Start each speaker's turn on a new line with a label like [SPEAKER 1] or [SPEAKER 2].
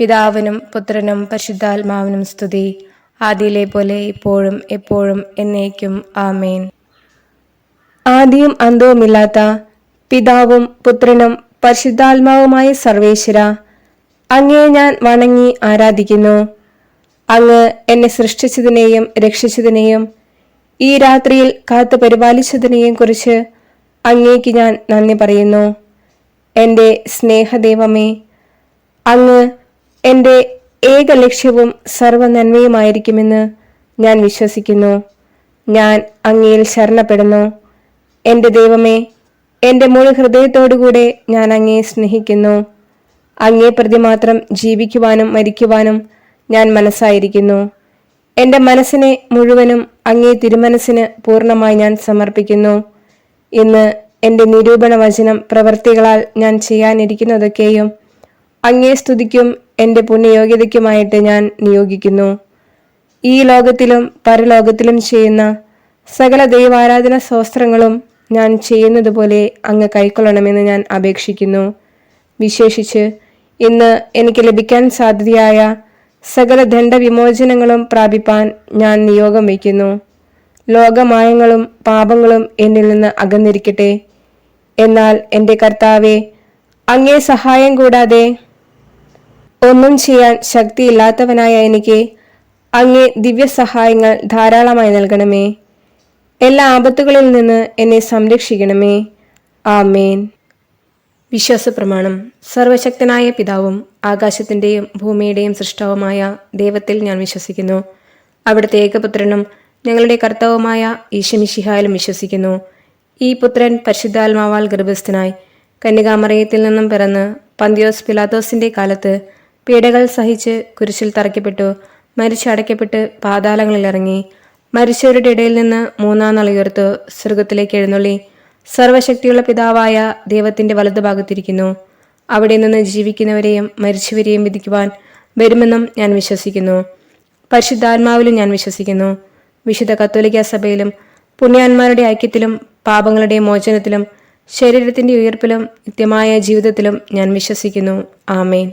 [SPEAKER 1] പിതാവിനും പുത്രനും പരിശുദ്ധാത്മാവിനും സ്തുതി. ആദിയിലെ പോലെ ഇപ്പോഴും എപ്പോഴും എന്നേക്കും. ആമേൻ. ആദ്യം അന്തവുമില്ലാത്ത പിതാവും പുത്രനും പരിശുദ്ധാത്മാവുമായ സർവേശ്വര അങ്ങയെ ഞാൻ വണങ്ങി ആരാധിക്കുന്നു. അങ്ങ് എന്നെ സൃഷ്ടിച്ചതിനെയും രക്ഷിച്ചതിനെയും ഈ രാത്രിയിൽ കാത്തു പരിപാലിച്ചതിനെയും കുറിച്ച് അങ്ങേക്ക് ഞാൻ നന്ദി പറയുന്നു. എന്റെ സ്നേഹദൈവമേ എന്റെ ഏക ലക്ഷ്യവും സർവനന്മയുമായിരിക്കുമെന്ന് ഞാൻ വിശ്വസിക്കുന്നു. ഞാൻ അങ്ങയിൽ ശരണപ്പെടുന്നു. എന്റെ ദൈവമേ എന്റെ മുഴു ഹൃദയത്തോടുകൂടെ ഞാൻ അങ്ങയെ സ്നേഹിക്കുന്നു. അങ്ങേ പ്രതിമാത്രം ജീവിക്കുവാനും മരിക്കുവാനും ഞാൻ മനസ്സായിരിക്കുന്നു. എന്റെ മനസ്സിനെ മുഴുവനും അങ്ങേ തിരുമനസ്സിന് പൂർണമായി ഞാൻ സമർപ്പിക്കുന്നു. ഇന്ന് എന്റെ നിരൂപണ വചനം പ്രവർത്തികളാൽ ഞാൻ ചെയ്യാനിരിക്കുന്നതൊക്കെയും അങ്ങേ സ്തുതിക്കും എന്റെ പുണ്യയോഗ്യതയ്ക്കുമായിട്ട് ഞാൻ നിയോഗിക്കുന്നു. ഈ ലോകത്തിലും പരലോകത്തിലും ചെയ്യുന്ന സകല ദൈവാരാധന സ്വസ്ത്രങ്ങളും ഞാൻ ചെയ്യുന്നതുപോലെ അങ്ങ് കൈക്കൊള്ളണമെന്ന് ഞാൻ അപേക്ഷിക്കുന്നു. വിശേഷിച്ച് ഇന്ന് എനിക്ക് ലഭിക്കാൻ സാധ്യതയായ സകല ദണ്ഡവിമോചനങ്ങളും പ്രാപിപ്പാൻ ഞാൻ നിയോഗം വയ്ക്കുന്നു. ലോകമായങ്ങളും പാപങ്ങളും എന്നിൽ നിന്ന് അകന്നിരിക്കട്ടെ. എന്നാൽ എന്റെ കർത്താവെ അങ്ങേ സഹായം കൂടാതെ ഒന്നും ചെയ്യാൻ ശക്തിയില്ലാത്തവനായ എനിക്ക് അങ്ങേ ദിവ്യ സഹായങ്ങൾ ധാരാളമായി നൽകണമേ. എല്ലാ ആപത്തുകളിൽ നിന്ന് എന്നെ സംരക്ഷിക്കണമേ. ആമേൻ. വിശ്വാസ പ്രമാണം സർവശക്തനായ പിതാവും ആകാശത്തിന്റെയും ഭൂമിയുടെയും സൃഷ്ടാവുമായ ദൈവത്തിൽ ഞാൻ വിശ്വസിക്കുന്നു. അവിടുത്തെ ഏകപുത്രനും ഞങ്ങളുടെ കർത്താവുമായ ഈശമിഷിഹായാലും വിശ്വസിക്കുന്നു. ഈ പുത്രൻ പരിശുദ്ധാത്മാവാൽ ഗർഭസ്ഥനായി കന്യകാമറയത്തിൽ നിന്നും പിറന്ന് പന്തിയോസ് പിലാത്തോസിന്റെ കാലത്ത് പീഡകൾ സഹിച്ച് കുരിശിൽ തറയ്ക്കപ്പെട്ടു. മരിച്ചടയ്ക്കപ്പെട്ട് പാതാളങ്ങളിൽ ഇറങ്ങി. മരിച്ചവരുടെ ഇടയിൽ നിന്ന് മൂന്നാം നാൾ ഉയർത്തു സ്വർഗത്തിലേക്ക് എഴുന്നള്ളി. സർവശക്തിയുള്ള പിതാവായ ദൈവത്തിന്റെ വലതുഭാഗത്തിരിക്കുന്നു അവിടെ നിന്ന് ജീവിക്കുന്നവരെയും മരിച്ചവരെയും വിധിക്കുവാൻ വരുമെന്നും ഞാൻ വിശ്വസിക്കുന്നു. പരിശുദ്ധാത്മാവിലും ഞാൻ വിശ്വസിക്കുന്നു. വിശുദ്ധ കത്തോലിക്ക സഭയിലും പുണ്യാന്മാരുടെ ഐക്യത്തിലും പാപങ്ങളുടെ മോചനത്തിലും ശരീരത്തിന്റെ ഉയർപ്പിലും നിത്യമായ ജീവിതത്തിലും ഞാൻ വിശ്വസിക്കുന്നു. ആമേൻ.